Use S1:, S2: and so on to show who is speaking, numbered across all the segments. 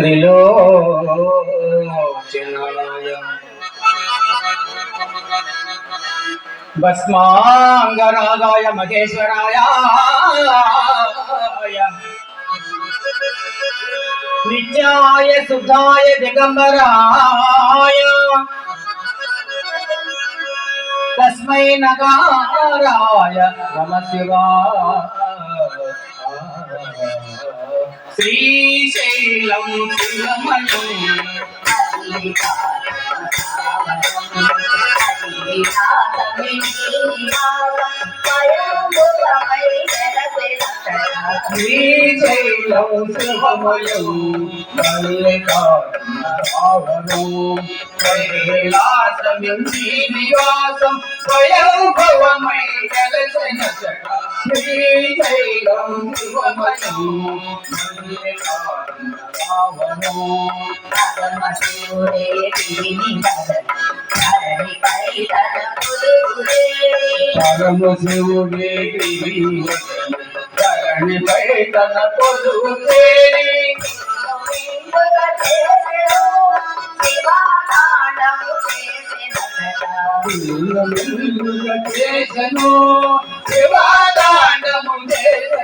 S1: త్రిలోచనాయ భస్మాంగరాగాయ మహేశ్వరాయ. నిత్యాయ శుద్ధాయ దిగంబరాయ. తస్మై నగారాయ నమ శివాయ. శ్రీశైలం శివమయం శ్రీశైలం శివమయం మల్లికార్జునరావణం కైలాసమిం శ్రీనివాసం స్వయం భవమై కలశన శ్రీశైలం పరమ శివుడే ధరణిపై తన పొదువు చేసను శివా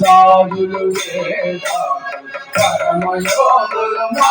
S1: సాధులు వేద పరమయోగులు మా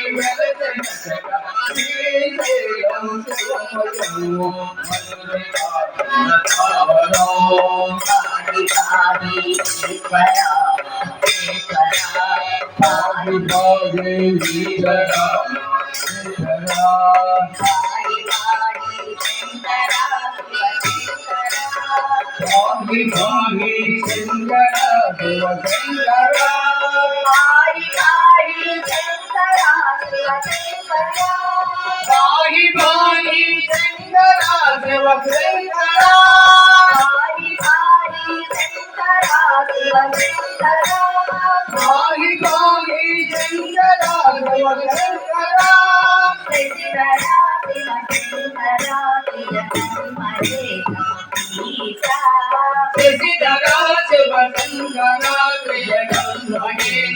S1: भाई भाई चंद्रा शिव चंद्रा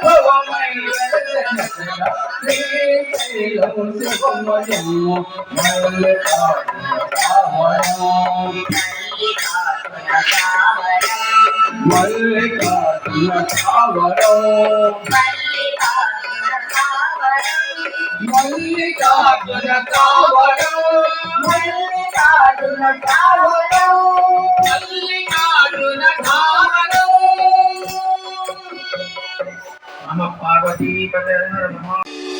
S1: కైలాసమే శ్రీనివాసం మల్లికార్జున కావడం మల్లికార్జున కావడం నమ పార్వతీ పద నమ